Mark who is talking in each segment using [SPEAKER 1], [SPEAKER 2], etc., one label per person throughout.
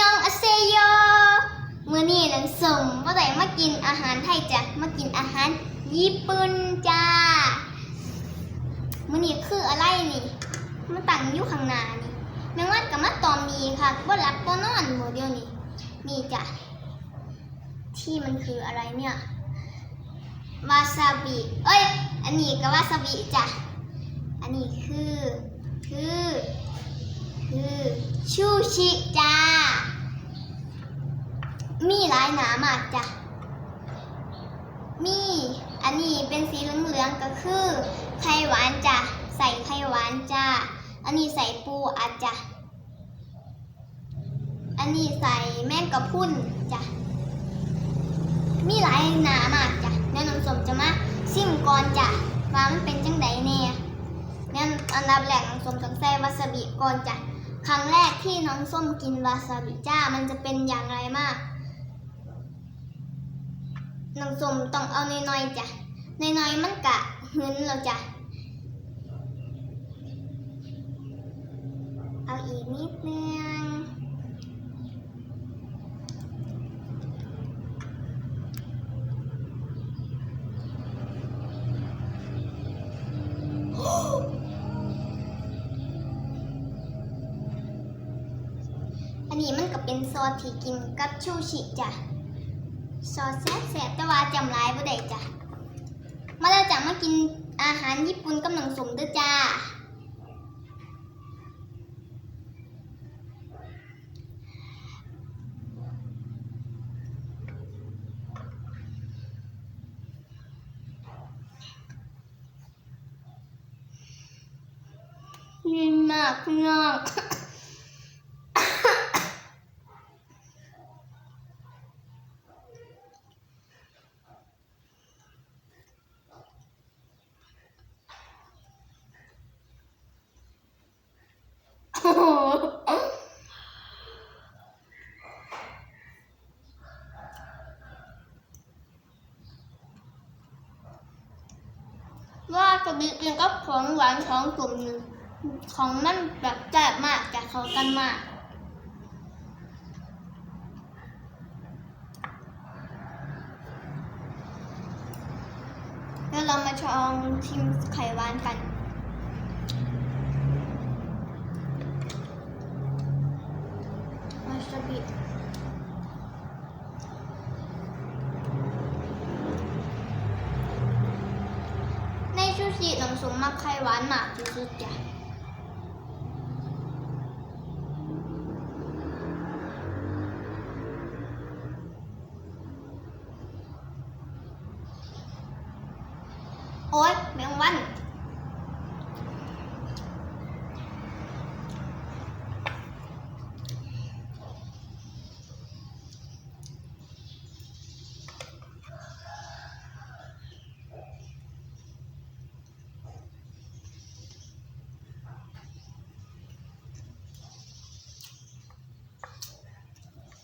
[SPEAKER 1] ยองอาเซโยมื้อนี้นันสมว่าได้มากินอาหารไทยจ้ะมากินอาหารญี่ปุ่นจ้ามื้อนี้คืออะไรนี่มาตั้งอยู่ข้างหน้านี่แมงวันกับมาตอมมีค่ะบ่หลับบ่นอนโมเดียวนี่นี่จ้ะที่มันคืออะไรเนี่ยวาซาบิเอ้ยอันนี้ก็วาซาบิจ้ะอันนี้คือคือ คือชูชิจ้า มีหลายหนามากจ้ะ มีอันนี้เป็นสีเหลืองๆก็คือไข่หวานจ้ะ ใส่ไข่หวานจ้าอันนี้ใส่ปูอัดจ้ะ อันนี้ใส่แมงกะพรุนจ้ะ มีหลายหนามากจ้ะแนะนำสมจะมาซิมก่อนจ้ะว่ามันเป็นจังไดแน่งั้นอันดับแรกน้องสมต้องใส่วาซาบิก่อนจ้ะ ครั้งแรกที่น้องส้มกินวาซาบิจ้ามันจะเป็นอย่างไรมาก น้องส้มต้องเอาน้อยๆจ้ะน้อยๆมันกะหึนแล้วจ้ะ เอาอีกนิดนึง ซอสที่กินกับชูชิจ้ะซอสแซ่บๆแต่ว่าจำลายบ่ได้จ้ะมาแล้วจ้ะมากินอาหารญี่ปุ่นกับหนังสมด้วยจ้ายินมากพี่น้อง โอ้โห มีกินกับของหวานของกลุ่มหนึ่งของมันแบบแซ่บมากแต่เขากันมากแล้วเรามาชองชิมไข่หวานกัน วาซาบิ ในชูชีน้ำส้มมักไข่หวานมากที่สุดจ้ะโอ๊ยแมงวัน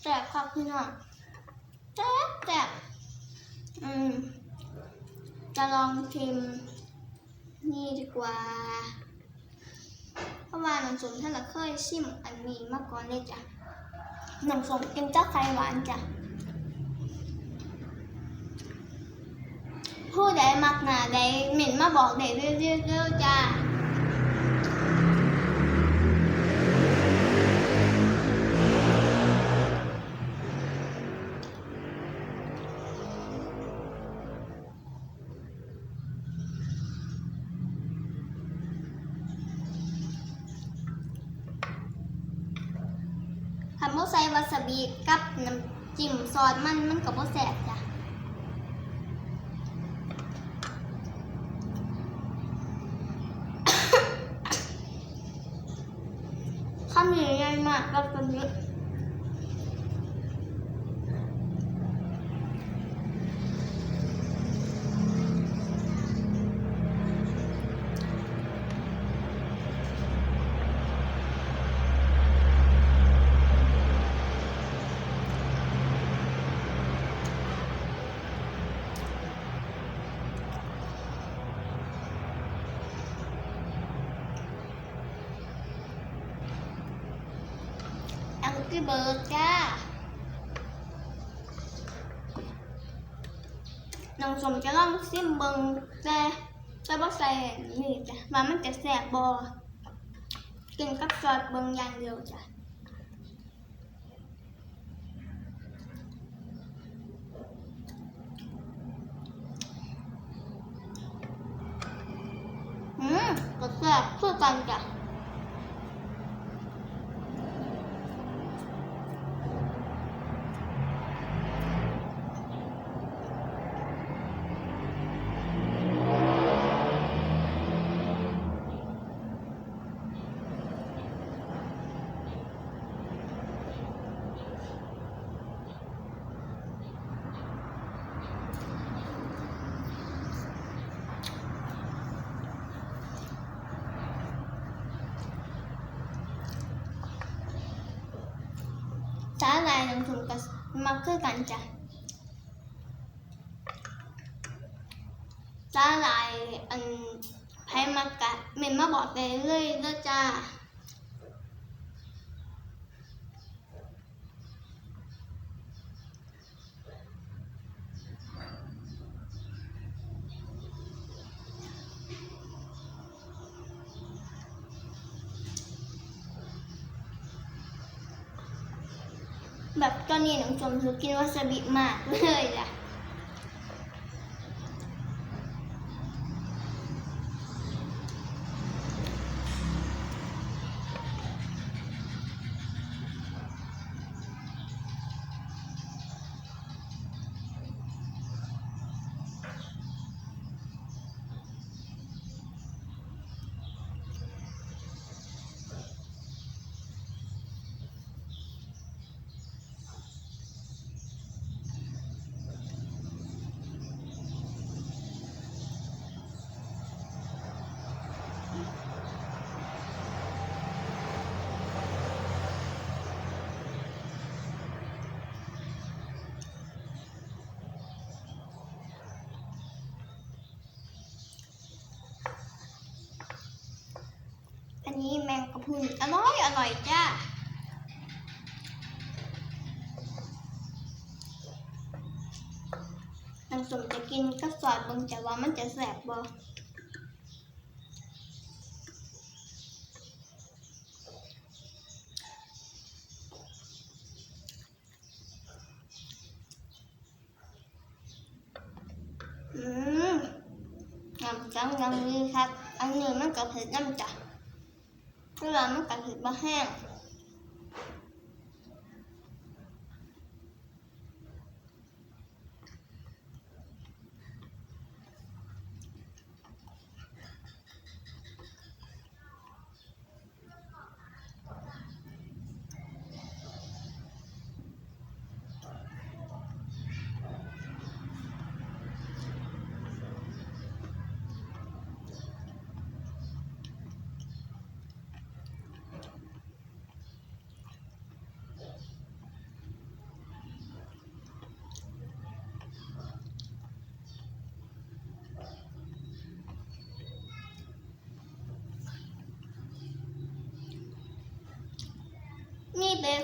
[SPEAKER 1] แซ่บครับพี่น้องแซ่บแซ่บอืมจะลองชิมนี่ดีกว่า เพราะว่าน้ำส้มท่านละเคยชิมอันนี้มาก่อนเลยจ้ะน้ำส้มกินเจ้าไข่หวานจ้ะผู้ใดมักหนาใดเหม็นมาบอกใดเรื่อยๆจ้า บีกับน้ำจิ้มซอสมันมันกับโมแสบจ้ะข้าวเหนียวใหญ่มากกับตัวนี้ กี้เบิร์ดจ้า น้องสมจะลองซิมเบิงแต่แต่บ่ใส่นี่จ้ะว่ามันจะแสบบ่กินกับซอสเบิงอย่างเดียวจ้ะอืมก็แสบคือกันจ้ะ สาหร่ายน้ำถุงกับมักคือกันจ้ะสาหร่ายอันไผมักกะเมนมาบอกได้เลยเด้อจ้า แบบตอนนี้น้องชมคือกินวาซาบิมากเลยจ้ะ นี้แมงกะพรุนอร่อยอร่อยจ้าน้องสมจะกินก็สอดเบงจะว่ามันจะแสบบ่อืมงามจังยังมีครับ อันนี้มันกับเผ็ดน้ำจ้ะ เวลามันกับถือมาแห้ง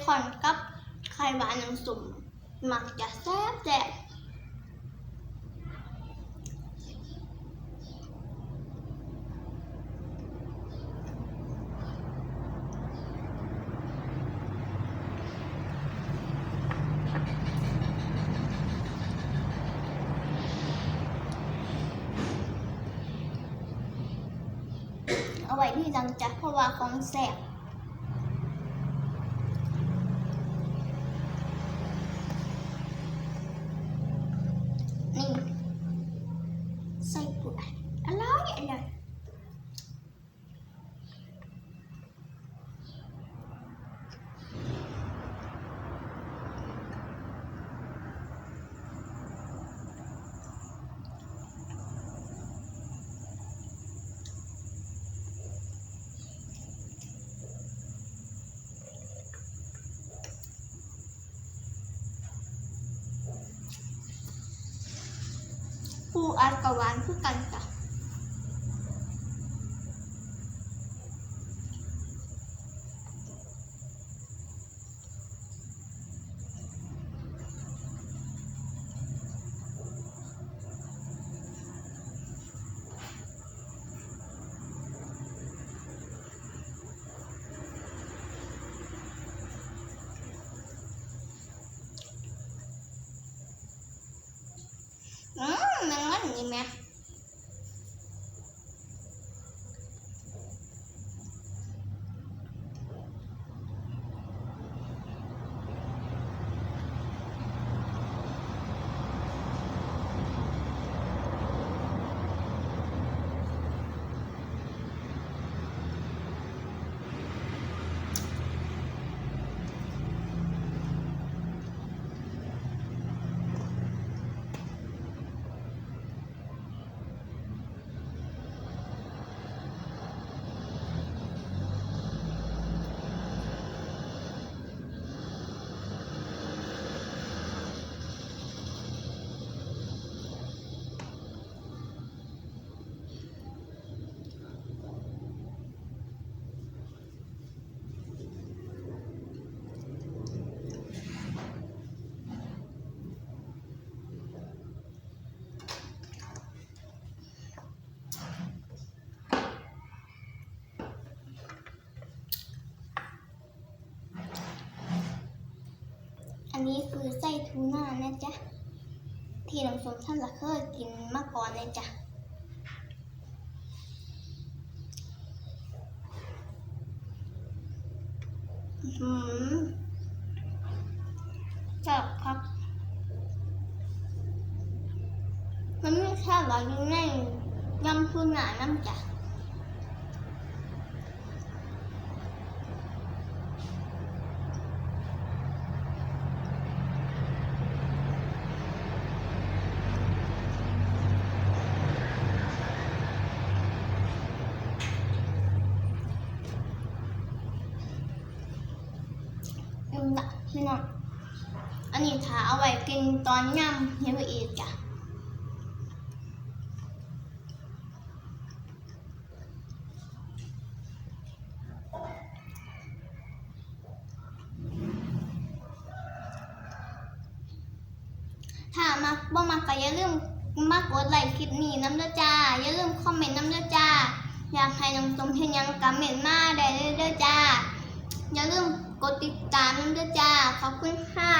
[SPEAKER 1] คอนกับไข่หวานน้ำสุ่มหมักจะแซ่บแซ่บเอาไว้ที่ดังจัดเพราะว่าของแซ่บ นี่ไส้ปุ๋ยอร่อยอร่อยปู อัดกับหวานคือกันจ้ะ อันนี้คือไส้ทูน่านะจ๊ะ ที่น้องสมท่านละเคยกินมาก่อนเลยจ้ะอื้อหือจับครับ มันไม่แค่หรอกยู่ในยำทูน่าน้ำจ้ะ อืมละพี่น้อง อันนี้ถ้าเอาไว้กินตอนย่ำเฮียอีกจ้ะถ้ามักบ่มักก็อย่าลืมมากดไลค์คลิปนี้น้ำเด้อจ้า อย่าลืมคอมเมนต์น้ำเด้อจ้า อยากให้น้องสมเฮ็ดหยังก็เมนต์มาได้เลยเด้อจ้า อย่าลืมกดติดตามน้ำเด้อจ้า ขอบคุณค่ะ